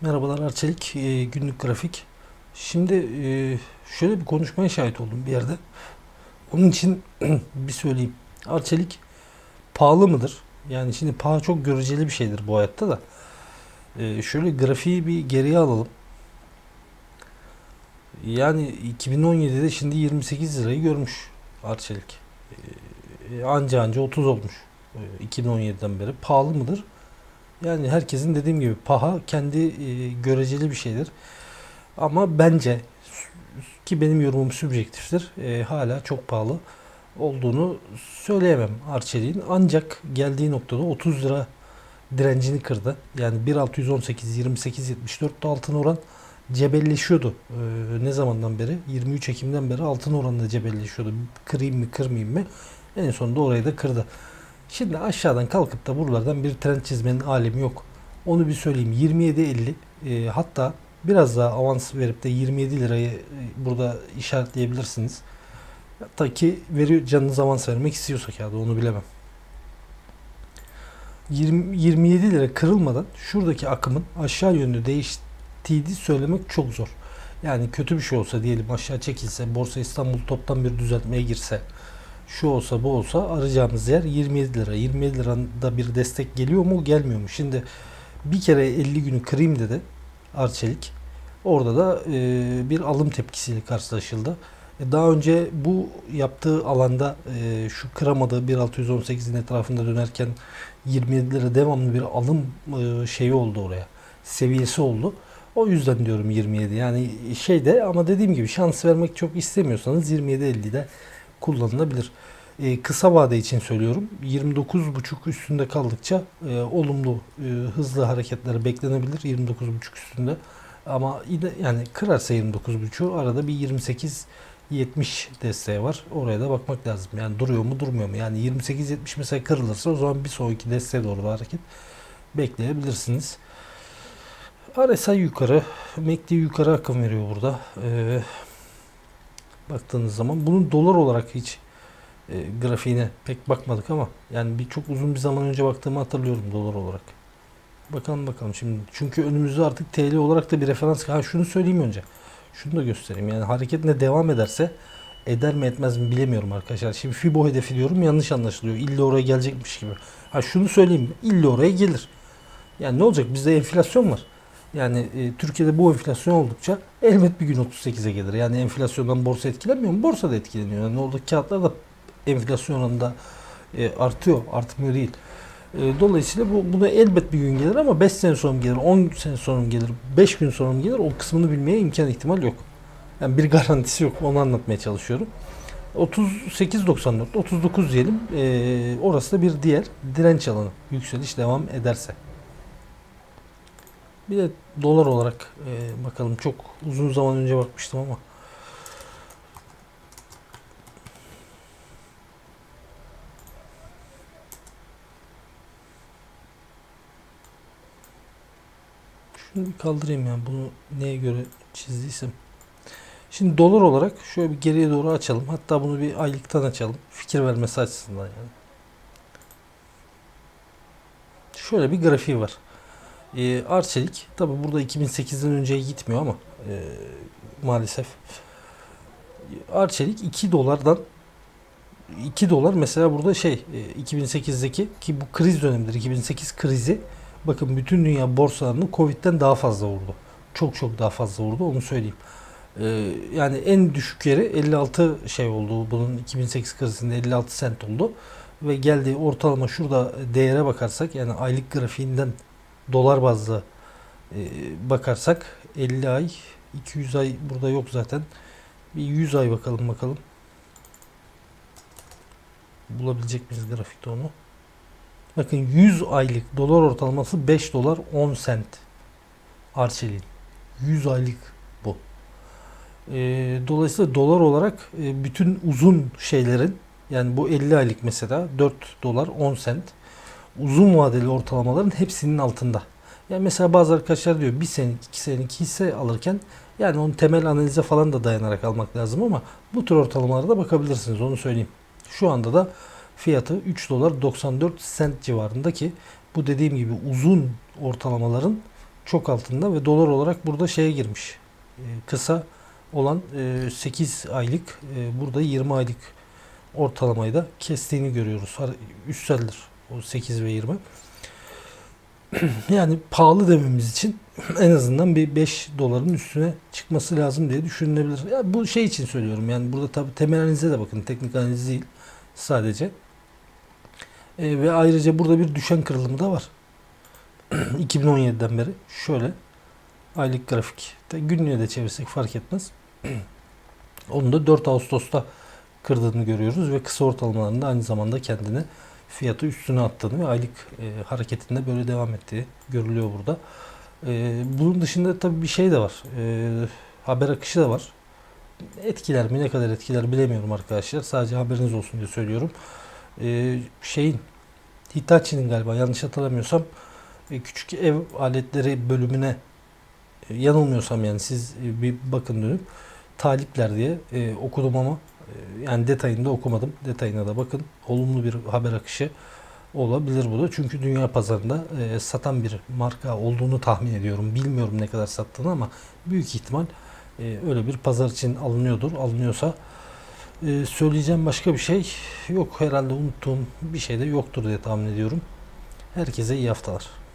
Merhabalar Arçelik e, günlük grafik. Şimdi e, şöyle bir konuşmaya şahit oldum bir yerde. Onun için bir söyleyeyim. Arçelik pahalı mıdır? Yani şimdi paha çok göreceli bir şeydir bu hayatta da. E, şöyle grafiği bir geriye alalım. Yani 2017'de şimdi 28 lirayı görmüş Arçelik. E, anca anca 30 olmuş. E, 2017'den beri. Pahalı mıdır? Yani herkesin dediğim gibi paha kendi e, göreceli bir şeydir. Ama bence ki benim yorumum subjektiftir. e, hala çok pahalı olduğunu söyleyemem Arçelik'in. Ancak geldiği noktada 30 lira direncini kırdı. Yani 1.618 28 74 altın oran cebelleşiyordu. E, ne zamandan beri? 23 Ekim'den beri altın oranında cebelleşiyordu. Kırayım mı kırmayayım mı? En sonunda orayı da kırdı. Şimdi aşağıdan kalkıp da buralardan bir trend çizmenin alemi yok. Onu bir söyleyeyim. 27.50 e, hatta biraz daha avans verip de 27 lirayı e, burada işaretleyebilirsiniz. Hatta ki veriyor canınız avans vermek istiyorsak ya da onu bilemem. 20, 27 lira kırılmadan şuradaki akımın aşağı yönlü değiştiğini söylemek çok zor. Yani kötü bir şey olsa diyelim aşağı çekilse Borsa İstanbul toptan bir düzeltmeye girse şu olsa bu olsa arayacağımız yer 27 lira. 27 lirada bir destek geliyor mu gelmiyor mu? Şimdi bir kere 50 günü kırayım dedi Arçelik. Orada da e, bir alım tepkisiyle karşılaşıldı. E, daha önce bu yaptığı alanda e, şu kıramadığı 1618'in etrafında dönerken 27 lira devamlı bir alım e, şeyi oldu oraya. Seviyesi oldu. O yüzden diyorum 27. Yani şeyde ama dediğim gibi şans vermek çok istemiyorsanız 27-50'de kullanılabilir. E, kısa vade için söylüyorum. 29.5 üstünde kaldıkça e, olumlu e, hızlı hareketler beklenebilir 29.5 üstünde. Ama yani kırarsa 29.5'u arada bir 28 70 desteği var. Oraya da bakmak lazım. Yani duruyor mu durmuyor mu? Yani 28-70 mesela kırılırsa o zaman bir sonraki desteğe doğru da hareket bekleyebilirsiniz. RSI yukarı, MACD yukarı akım veriyor burada. Ee, baktığınız zaman bunun dolar olarak hiç e, grafiğine pek bakmadık ama yani bir çok uzun bir zaman önce baktığımı hatırlıyorum dolar olarak. Bakalım bakalım şimdi. Çünkü önümüzde artık TL olarak da bir referans. Ha şunu söyleyeyim önce. Şunu da göstereyim. Yani hareket ne devam ederse eder mi etmez mi bilemiyorum arkadaşlar. Şimdi Fibo hedefi diyorum yanlış anlaşılıyor. İlle oraya gelecekmiş gibi. Ha şunu söyleyeyim. İlle oraya gelir. Yani ne olacak? Bizde enflasyon var. Yani e, Türkiye'de bu enflasyon oldukça elbet bir gün 38'e gelir. Yani enflasyondan borsa etkilenmiyor mu? Borsa da etkileniyor. Yani oradaki kağıtlar da enflasyon oranında e, artıyor. Artmıyor değil. E, dolayısıyla bu buna elbet bir gün gelir ama 5 sene sonra mı gelir, 10 sene sonra mı gelir, 5 gün sonra mı gelir o kısmını bilmeye imkan ihtimal yok. Yani bir garantisi yok. Onu anlatmaya çalışıyorum. 38.94, 39 diyelim. E, orası da bir diğer direnç alanı. Yükseliş devam ederse. Bir de dolar olarak e, bakalım. Çok uzun zaman önce bakmıştım ama. Şunu bir kaldırayım yani bunu neye göre çizdiysem. Şimdi dolar olarak şöyle bir geriye doğru açalım. Hatta bunu bir aylıktan açalım. Fikir vermesi açısından yani. Şöyle bir grafiği var. E, Arçelik tabi burada 2008'den önceye gitmiyor ama e, maalesef Arçelik 2 dolardan 2 dolar mesela burada şey e, 2008'deki ki bu kriz dönemidir 2008 krizi bakın bütün dünya borsalarını Covid'den daha fazla vurdu. Çok çok daha fazla vurdu onu söyleyeyim. E, yani en düşük yeri 56 şey oldu bunun 2008 krizinde 56 sent oldu ve geldiği ortalama şurada değere bakarsak yani aylık grafiğinden dolar bazlı e, bakarsak 50 ay 200 ay burada yok zaten. Bir 100 ay bakalım bakalım. Bulabilecek miyiz grafikte onu? Bakın 100 aylık dolar ortalaması 5 dolar 10 sent. Arçelik'in. 100 aylık bu. E, dolayısıyla dolar olarak e, bütün uzun şeylerin yani bu 50 aylık mesela 4 dolar 10 sent uzun vadeli ortalamaların hepsinin altında. Yani mesela bazı arkadaşlar diyor bir senelik, iki senelik hisse alırken yani onun temel analize falan da dayanarak almak lazım ama bu tür ortalamalara da bakabilirsiniz onu söyleyeyim. Şu anda da fiyatı 3 dolar 94 sent civarında ki bu dediğim gibi uzun ortalamaların çok altında ve dolar olarak burada şeye girmiş. E, kısa olan e, 8 aylık e, burada 20 aylık ortalamayı da kestiğini görüyoruz. Üstseldir o 8 ve 20. yani pahalı dememiz için en azından bir 5 doların üstüne çıkması lazım diye düşünülebilir. Ya bu şey için söylüyorum. Yani burada tabii temel analize de bakın. Teknik analiz değil sadece. E, ve ayrıca burada bir düşen kırılımı da var. 2017'den beri şöyle aylık grafik. Günlüğe de çevirsek fark etmez. Onu da 4 Ağustos'ta kırdığını görüyoruz ve kısa ortalamalarında aynı zamanda kendine fiyatı üstüne attığını ve aylık e, hareketinde böyle devam ettiği görülüyor burada. E, bunun dışında tabii bir şey de var. E, haber akışı da var. Etkiler mi ne kadar etkiler bilemiyorum arkadaşlar. Sadece haberiniz olsun diye söylüyorum. E, şeyin Hitachi'nin galiba yanlış hatırlamıyorsam e, küçük ev aletleri bölümüne e, yanılmıyorsam yani siz e, bir bakın dönüp talipler diye e, okudum ama yani detayını da okumadım. Detayına da bakın. Olumlu bir haber akışı olabilir bu da. Çünkü dünya pazarında e, satan bir marka olduğunu tahmin ediyorum. Bilmiyorum ne kadar sattığını ama büyük ihtimal e, öyle bir pazar için alınıyordur. Alınıyorsa e, söyleyeceğim başka bir şey yok. Herhalde unuttuğum bir şey de yoktur diye tahmin ediyorum. Herkese iyi haftalar.